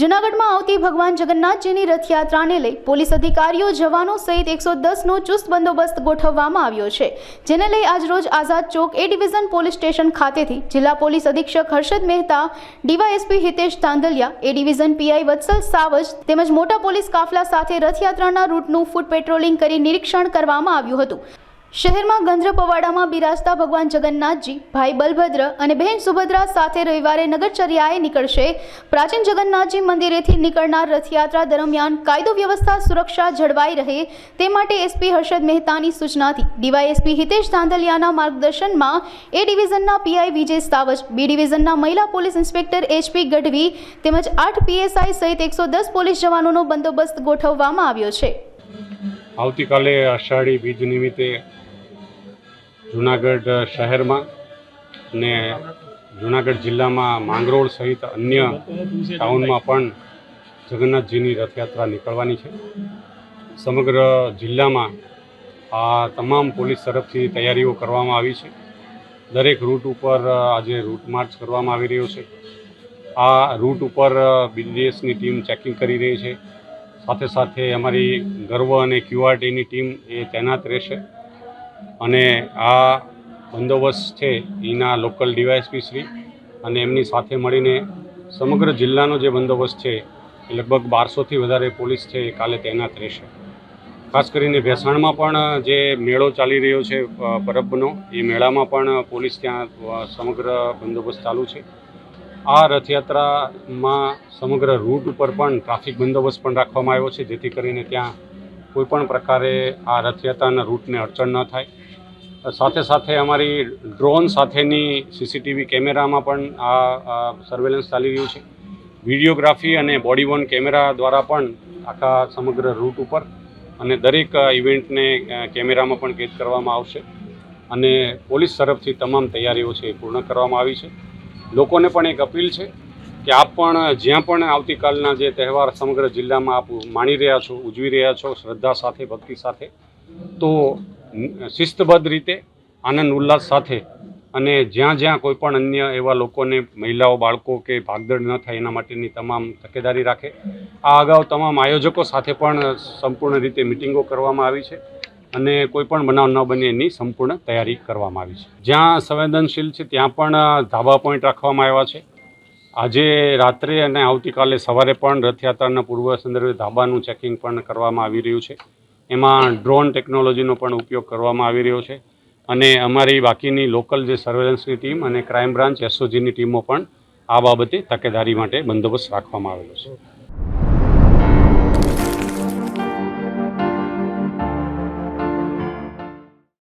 જૂનાગઢમાં આવતી ભગવાન જગન્નાથજીની રથયાત્રાને લઈ પોલીસ અધિકારીઓ, જવાનો સહિત એકસો દસનો ચુસ્ત બંદોબસ્ત ગોઠવવામાં આવ્યો છે. જેને લઈ આજરોજ Azad Chowk A division police station ખાતેથી જિલ્લા પોલીસ અધિક્ષક Harshad Mehta, DYSP Hitesh Tandaliya, A division PI Vatsal Savaj તેમજ મોટા પોલીસ કાફલા સાથે રથયાત્રાના રૂટનું ફૂટ પેટ્રોલિંગ કરી નિરીક્ષણ કરવામાં આવ્યું હતું. શહેરમાં ગંધ્ર પવાડામાં બિરાજતા ભગવાન જગન્નાથજી, ભાઈ બલભદ્ર અને બહેન સુભદ્રા સાથે રવિવારે નગરચર્યાએ નીકળશે. પ્રાચીન જગન્નાથજી મંદિરેથી નીકળનાર રથયાત્રા દરમિયાન કાયદો વ્યવસ્થા સુરક્ષા જળવાઈ રહે તે માટે એસપી હર્ષદ મહેતાની સૂચનાથી ડીવાયએસપી હિતેશ ધાંધલિયાના માર્ગદર્શનમાં એ ડિવિઝનના પીઆઈ વિજય સાવજ, બી ડિવિઝનના મહિલા પોલીસ ઇન્સ્પેક્ટર એચપી ગઢવી તેમજ આઠ પીએસઆઈ સહિત એકસો દસ પોલીસ જવાનોનો બંદોબસ્ત ગોઠવવામાં આવ્યો છે. આવતીકાલે અષાઢી બીજ નિમિત્તે જુનાગઢ શહેરમાં ને જુનાગઢ જિલ્લામાં માંગરોળ સહિત અન્ય ટાઉનમાં પણ જગન્નાથજીની રથયાત્રા નીકળવાની છે. સમગ્ર જિલ્લામાં આ તમામ પોલીસ તરફથી તૈયારીઓ કરવામાં આવી છે. દરેક રૂટ ઉપર આજે રૂટ માર્ચ કરવામાં આવી રહ્યો છે. આ રૂટ ઉપર બીડીએસની ટીમ ચેકિંગ કરી રહી છે. સાથે સાથે અમારી ગર્વ અને ક્યુઆરટીની ટીમ એ તૈનાત રહેશે. અને આ બંદોબસ્ત છે એના લોકલ ડીવાયએસપી શ્રી અને એમની સાથે મળીને સમગ્ર જિલ્લાનો જે બંદોબસ્ત છે એ લગભગ બારસોથી વધારે પોલીસ છે એ કાલે તૈનાત રહેશે. ખાસ કરીને ભેસાણમાં પણ જે મેળો ચાલી રહ્યો છે પરબનો, એ મેળામાં પણ પોલીસ ત્યાં સમગ્ર બંદોબસ્ત ચાલુ છે. આ રથયાત્રામાં સમગ્ર રૂટ ઉપર પણ ટ્રાફિક બંદોબસ્ત પણ રાખવામાં આવ્યો છે, જેથી કરીને ત્યાં કોઈપણ પ્રકારે આ રથયાત્રાના રૂટને અડચણ ન થાય. સાથે સાથે અમારી ડ્રોન સાથેની સીસીટીવી કેમેરામાં પણ આ સર્વેલન્સ ચાલી રહ્યું છે. વિડીયોગ્રાફી અને બોડી વોન કેમેરા દ્વારા પણ આખા સમગ્ર રૂટ ઉપર અને દરેક ઇવેન્ટને કેમેરામાં પણ કેદ કરવામાં આવશે. અને પોલીસ તરફથી તમામ તૈયારીઓ છે એ પૂર્ણ કરવામાં આવી છે. લોકોને પણ એક અપીલ છે કે આપ પણ જ્યાં પણ આવતીકાલના જે તહેવાર સમગ્ર જિલ્લામાં આપ માણી રહ્યા છો, ઉજવી રહ્યા છો, શ્રદ્ધા સાથે, ભક્તિ સાથે, તો શિસ્તબદ્ધ રીતે, આનંદ, ઉલ્લાસ સાથે અને જ્યાં જ્યાં કોઈ પણ અન્ય એવા લોકોને, મહિલાઓ, બાળકો કે ભાગદડ ન થાય એના માટેની તમામ તકેદારી રાખે. આ અગાઉ તમામ આયોજકો સાથે પણ સંપૂર્ણ રીતે મિટિંગો કરવામાં આવી છે અને કોઈ પણ બનાવ ન બને એની સંપૂર્ણ તૈયારી કરવામાં આવી છે. જ્યાં સંવેદનશીલ છે ત્યાં પણ ધાબા પોઈન્ટ રાખવામાં આવ્યા છે. આજે રાત્રે અને આવતીકાલે સવારે પણ રથયાત્રાના પૂર્વ સંદર્ભે ધાબાનું ચેકિંગ પણ કરવામાં આવી રહ્યું છે. એમાં ડ્રોન ટેકનોલોજીનો પણ ઉપયોગ કરવામાં આવી રહ્યો છે અને અમારી બાકીની લોકલ જે સર્વેલન્સની ટીમ અને ક્રાઇમ બ્રાન્ચ એસઓજીની ટીમો પણ આ બાબતે તકેદારી માટે બંદોબસ્ત રાખવામાં આવેલો છે.